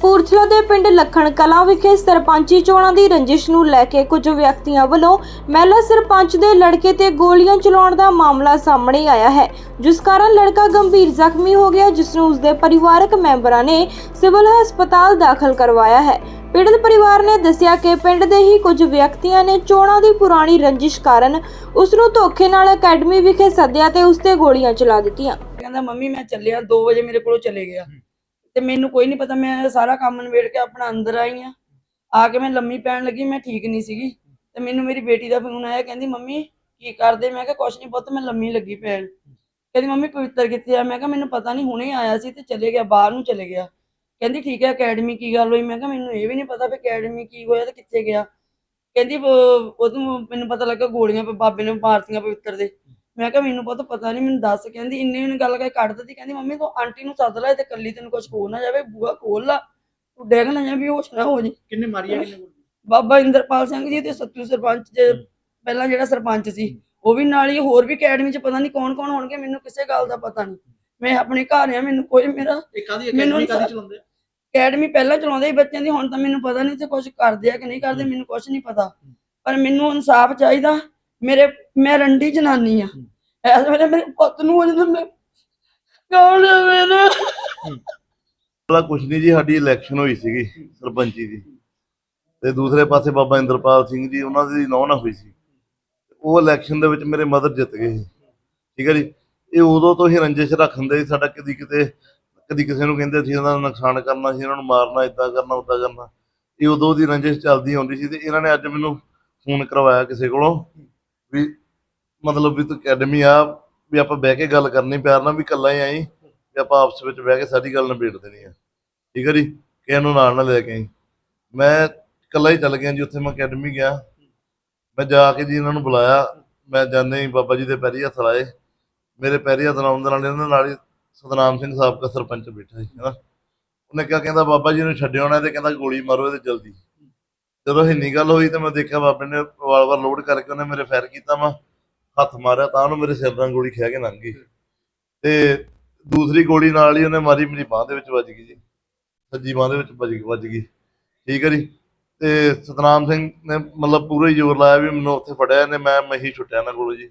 ਕਪੂਰਥਲਾ ਦੇ ਪਿੰਡ ਲੱਖਣ ਕਲਾਂ ਵਿਖੇ ਸਰਪੰਚੀ ਚੋਣਾਂ ਦੀ ਰੰਜਿਸ਼ ਨੂੰ ਲੈ ਕੇ ਕੁਝ ਵਿਅਕਤੀਆਂ ਵੱਲੋਂ ਮਹਿਲਾ ਸਰਪੰਚ ਦੇ ਲੜਕੇ ਤੇ ਗੋਲੀਆਂ ਚਲਾਉਣ ਦਾ ਮਾਮਲਾ ਸਾਹਮਣੇ ਆਇਆ ਹੈ ਜਿਸ ਕਾਰਨ ਲੜਕਾ ਗੰਭੀਰ ਜ਼ਖਮੀ ਹੋ ਗਿਆ ਜਿਸ ਨੂੰ ਉਸਦੇ ਪਰਿਵਾਰਕ ਮੈਂਬਰਾਂ ਨੇ ਸਿਵਲ ਹਸਪਤਾਲ ਦਾਖਲ ਕਰਵਾਇਆ ਹੈ। ਪੀੜਤ ਪਰਿਵਾਰ ਨੇ ਦੱਸਿਆ ਕਿ ਪਿੰਡ ਦੇ ਹੀ ਕੁਝ ਵਿਅਕਤੀਆਂ ਨੇ ਚੋਣਾਂ ਦੀ ਪੁਰਾਣੀ ਰੰਜਿਸ਼ ਕਾਰਨ ਉਸ ਨੂੰ ਧੋਖੇ ਨਾਲ ਅਕੈਡਮੀ ਵਿਖੇ ਸੱਦਿਆ ਤੇ ਉਸ ਤੇ ਗੋਲੀਆਂ ਚਲਾ ਦਿੱਤੀਆਂ। ਕਹਿੰਦਾ ਮੰਮੀ ਮੈਂ ਚੱਲਿਆ 2 ਵਜੇ ਮੇਰੇ ਕੋਲੋਂ ਚਲੇ ਗਿਆ। ਤੇ ਮੈਨੂੰ ਕੋਈ ਨਹੀਂ ਪਤਾ, ਮੈਂ ਸਾਰਾ ਕੰਮ ਨਿਬੇੜ ਕੇ ਆਪਣਾ ਅੰਦਰ ਆਈ ਆ। ਆ ਕੇ ਮੈਂ ਲੰਮੀ ਪੈਣ ਲੱਗੀ, ਮੈਂ ਠੀਕ ਨਹੀਂ ਸੀਗੀ। ਤੇ ਮੈਨੂੰ ਮੇਰੀ ਬੇਟੀ ਦਾ ਫੋਨ ਆਇਆ, ਕਹਿੰਦੀ, ਮੰਮੀ, ਕੀ ਕਰਦੇ? ਮੈਂ ਕਿਹਾ, ਕੁਛ ਨਹੀਂ ਪੁੱਤ, ਮੈਂ ਲੰਮੀ ਲੱਗੀ ਪੈਣ। ਕਹਿੰਦੀ, ਮੰਮੀ, ਪਵਿੱਤਰ ਕਿੱਥੇ ਆ? ਮੈਂ ਕਿਹਾ, ਮੈਨੂੰ ਪਤਾ ਨਹੀਂ ਹੁਣੇ ਆਇਆ ਸੀ ਤੇ ਚਲੇ ਗਿਆ, ਬਾਹਰ ਨੂੰ ਚਲੇ ਗਿਆ। ਕਹਿੰਦੀ, ਠੀਕ ਹੈ, ਅਕੈਡਮੀ ਕੀ ਗੱਲ ਹੋਈ? ਮੈਂ ਕਿਹਾ, ਮੈਨੂੰ ਇਹ ਵੀ ਨਹੀਂ ਪਤਾ ਵੀ ਅਕੈਡਮੀ ਕੀ ਹੋਇਆ ਤੇ ਕਿੱਥੇ ਗਿਆ। ਕਹਿੰਦੀ ਉਹ- ਮੈਨੂੰ ਪਤਾ ਲੱਗਾ, ਗੋਲੀਆਂ, ਬਾਬੇ ਨੇ ਮਾਰਤੀਆਂ ਪਵਿੱਤਰ ਦੇ। ਮੈਂ ਕਿਹਾ ਮੈਨੂੰ ਪੁੱਤ ਪਤਾ ਨਹੀਂ ਮੈਨੂੰ ਦੱਸ ਕਹਿੰਦੀ ਇੰਨੇ ਨੂੰ ਗੱਲ ਕਰਕੇ ਕੱਢ ਦਿੱਤੀ ਕਹਿੰਦੀ ਮੰਮੀ ਤੂੰ ਆਂਟੀ ਨੂੰ ਸੱਦ ਲੈ ਤੇ ਕੱਲੀ ਤੈਨੂੰ ਕੁਝ ਹੋ ਨਾ ਜਾਵੇ ਬੂਆ ਖੋਲ ਲਾ ਤੂੰ ਡੈਗ ਨਾ ਜਾਵੇਂ ਹੋਸ਼ ਨਾ ਹੋ ਜੀ ਕਿੰਨੇ ਮਾਰੀ ਆ ਕਿੰਨੇ ਗੋਲੀ ਬਾਬਾ ਇੰਦਰਪਾਲ ਸਿੰਘ ਜੀ ਤੇ ਸੱਤੂ ਸਰਪੰਚ ਜੇ ਪਹਿਲਾਂ ਜਿਹੜਾ ਸਰਪੰਚ ਸੀ ਉਹ ਵੀ ਨਾਲ ਹੀ ਹੋਰ ਵੀ ਅਕੈਡਮੀ ਚ ਪਤਾ ਨਹੀਂ ਕੌਣ ਕੌਣ ਹੋਣਗੇ ਮੈਨੂੰ ਕਿਸੇ ਗੱਲ ਦਾ ਪਤਾ ਨਹੀਂ ਮੈਂ ਆਪਣੇ ਘਰ ਆ ਮੈਨੂੰ ਕੋਈ ਮੇਰਾ ਇਹ ਕਾਦੀ ਮੈਨੂੰ ਅਕੈਡਮੀ ਕਾਦੀ ਚਲਾਉਂਦੇ ਅਕੈਡਮੀ ਪਹਿਲਾਂ ਚਲਾਉਂਦੇ ਸੀ ਬੱਚਿਆਂ ਦੀ ਹੁਣ ਤਾਂ ਮੈਨੂੰ ਪਤਾ ਨਹੀਂ ਤੇ ਕੁਝ ਕਰਦੇ ਆ ਕਿ ਨਹੀਂ ਕਰਦੇ ਮੈਨੂੰ ਕੁਝ ਨਹੀਂ ਪਤਾ। ਪਰ ਮੈਨੂੰ ਇਨਸਾਫ ਚਾਹੀਦਾ ਮੇਰੇ, ਮੈਂ ਰੰਡੀ ਜਨਾਨੀ ਆ। ਇਸ ਵੇਲੇ ਮੇਰੇ ਪੁੱਤ ਨੂੰ ਜਦੋਂ ਮੈਂ, ਕੌਣ ਹੈ ਮੇਰਾ? ਵਾਲਾ ਕੁਛ ਨਹੀਂ ਜੀ, ਸਾਡੀ ਇਲੈਕਸ਼ਨ ਹੋਈ ਸੀਗੀ ਸਰਪੰਚੀ ਦੀ। ਤੇ ਦੂਸਰੇ ਪਾਸੇ ਬਾਬਾ ਇੰਦਰਪਾਲ ਸਿੰਘ ਜੀ, ਉਹਨਾਂ ਦੀ ਨੌਂ ਨਾ ਹੋਈ ਸੀ। ਉਹ ਇਲੈਕਸ਼ਨ ਦੇ ਵਿੱਚ ਮੇਰੇ ਮਦਰ ਜਿੱਤ ਗਏ ਸੀ। ਠੀਕ ਹੈ ਜੀ? ਇਹ ਉਦੋਂ ਤੋਂ ਹੀ ਰੰਜਿਸ਼ ਰੱਖਦੇ ਸੀ ਸਾਡਾ ਕਦੀ ਕਿਤੇ, ਕਦੀ ਕਿਸੇ ਨੂੰ ਕਹਿੰਦੇ ਸੀ ਇਹਨਾਂ ਦਾ ਨੁਕਸਾਨ ਕਰਨਾ ਸੀ, ਇਹਨਾਂ ਨੂੰ ਮਾਰਨਾ ਇਦਾਂ ਕਰਨਾ ਉਦਾਂ ਕਰਨਾ। ਇਹ ਉਦੋਂ ਦੀ ਰੰਜਿਸ਼ ਚੱਲਦੀ ਆਉਂਦੀ ਸੀ ਤੇ ਇਹਨਾਂ ਨੇ ਅੱਜ ਮੈਨੂੰ ਫੋਨ ਕਰਵਾਇਆ ਕਿਸੇ ਕੋਲੋਂ ਵੀ ਮਤਲਬ ਵੀ ਤੂੰ ਅਕੈਡਮੀ ਆ, ਵੀ ਆਪਾਂ ਬਹਿ ਕੇ ਗੱਲ ਕਰਨੀ ਪਿਆਰ ਨਾਲ, ਵੀ ਇਕੱਲਾ ਹੀ ਆਈ, ਵੀ ਆਪਾਂ ਆਪਸ ਵਿੱਚ ਬਹਿ ਕੇ ਸਾਰੀ ਗੱਲ ਨਿਬੇੜ ਦੇਣੀ ਆ। ਠੀਕ ਹੈ ਜੀ? ਕਿਸੇ ਨੂੰ ਨਾਲ ਨਾ ਲੈ ਕੇ ਆਈ। ਮੈਂ ਇਕੱਲਾ ਹੀ ਚੱਲ ਗਿਆ ਜੀ, ਉੱਥੇ ਮੈਂ ਅਕੈਡਮੀ ਗਿਆ। ਮੈਂ ਜਾ ਕੇ ਜੀ ਇਹਨਾਂ ਨੂੰ ਬੁਲਾਇਆ। ਮੈਂ ਜਾਂਦੇ ਹੀ ਬਾਬਾ ਜੀ ਦੇ ਪੈਰੀ ਹੱਥ ਲਾਏ। ਮੇਰੇ ਪੈਰੀ ਹੱਥ ਲਾਉਣ ਦੇ ਨਾਲ ਇਹਨਾਂ ਨਾਲ ਹੀ ਸਤਨਾਮ ਸਿੰਘ ਸਾਬਕਾ ਸਰਪੰਚ ਬੈਠਾ ਸੀ, ਹਨਾ। ਉਹਨੇ ਕਿਹਾ, ਕਹਿੰਦਾ ਬਾਬਾ ਜੀ ਨੂੰ ਛੱਡਿਓ ਨਾ ਤੇ ਕਹਿੰਦਾ ਗੋਲੀ ਮਾਰੋ ਇਹਦੇ ਜਲਦੀ। ਜਦੋਂ ਇੰਨੀ ਗੱਲ ਹੋਈ ਤੇ ਮੈਂ ਦੇਖਿਆ ਬਾਬੇ ਨੇ ਵਾਰ-ਵਾਰ ਲੋਡ ਕਰਕੇ ਉਹਨੇ ਮੇਰੇ ਫਾਇਰ ਕੀਤਾ, ਮੈਂ ਹੱਥ ਮਾਰਿਆ ਤਾਂ ਉਹਨੂੰ ਮੇਰੇ ਸਿਰ ਨਾਲ ਗੋਲੀ ਖਿਆ ਕੇ ਲੰਘ ਗਈ। ਤੇ ਦੂਸਰੀ ਗੋਲੀ ਨਾਲ ਹੀ ਉਹਨੇ ਮਾਰੀ, ਮੇਰੀ ਬਾਹ ਦੇ ਵਿੱਚ ਵੱਜ ਗਈ ਜੀ। ਸੱਜੀ ਬਾਹ ਦੇ ਵਿੱਚ ਵੱਜ ਗਈ ਵੱਜ ਗਈ। ਠੀਕ ਹੈ ਜੀ? ਤੇ ਸਤਨਾਮ ਸਿੰਘ ਨੇ ਮਤਲਬ ਪੂਰਾ ਹੀ ਜ਼ੋਰ ਲਾਇਆ ਵੀ ਮੈਨੂੰ ਉੱਥੇ ਫੜਿਆ ਇਹਨੇ, ਮੈਂ ਮੈਂ ਹੀ ਛੁੱਟਿਆ ਨਾ ਕੋਲੋਂ ਜੀ।